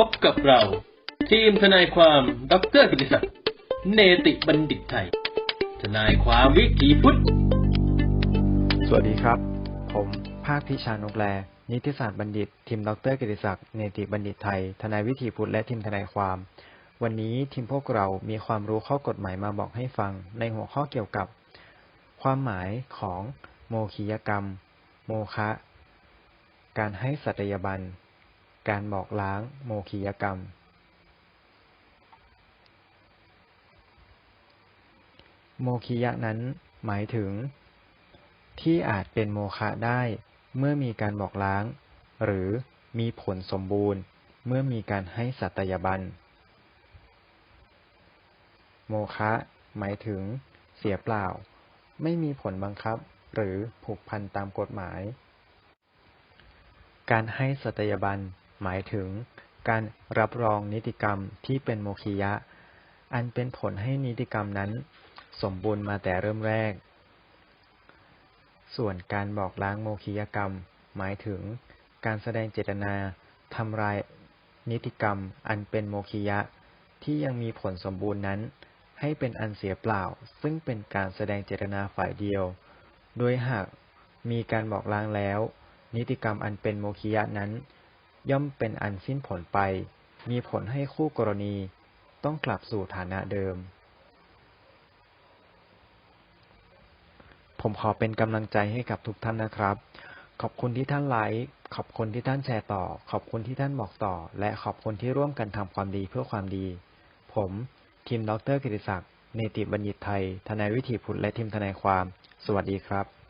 พบกับเรา ทีมทนายความดรกิติศักดิ์เนติบัณฑิตไทย ทนายความวิถีพุทธ สวัสดีครับ ผมภาคพิชานกแล นิติศาสตร์บัณฑิต ทีมดรกิติศักดิ์เนติบัณฑิตไทย ทนายวิถีพุทธและทีมทนายความ วันนี้ทีมพวกเรามีความรู้ข้อกฎหมายมาบอกให้ฟังในหัวข้อเกี่ยวกับ ความหมายของโมคียกรรม โมคะ การให้สัตยาบัน การบอกล้างโมคียกรรม โมคียะนั้นหมายถึง ที่อาจเป็นโมฆะได้เมื่อมีการบอกล้าง หรือมีผลสมบูรณ์เมื่อมีการให้สัตยาบัน โมฆะหมายถึง เสียเปล่า ไม่มีผลบังคับหรือผูกพันตามกฎหมาย การให้สัตยาบัน หมายถึงการรับรองนิติกรรมที่เป็นโมคียะ อันเป็นผลให้นิติกรรมนั้น สมบูรณ์มาแต่เริ่มแรก ส่วนการบอกล้างโมคียกรรม หมายถึงการแสดงเจตนาทำลายนิติกรรมอันเป็นโมคียะ ที่ยังมีผลสมบูรณ์นั้น ให้เป็นอันเสียเปล่า ซึ่งเป็นการแสดงเจตนาฝ่ายเดียว โดยหากมีการบอกล้างแล้ว นิติกรรมอันเป็นโมคียะนั้น ย่อมเป็นอันสิ้นผลไป มีผลให้คู่กรณีต้องกลับสู่ฐานะเดิม ผมขอเป็นกำลังใจให้กับทุกท่านนะครับ ขอบคุณที่ท่านไลค์ ขอบคุณที่ท่านแชร์ต่อ ขอบคุณที่ท่านบอกต่อ และขอบคุณที่ร่วมกันทำความดีเพื่อความดี ผมทีมดรกิติศักดิ์ เนติบัณฑิตไทย ทนายวิถีพุทธและทีมทนายความ สวัสดีครับ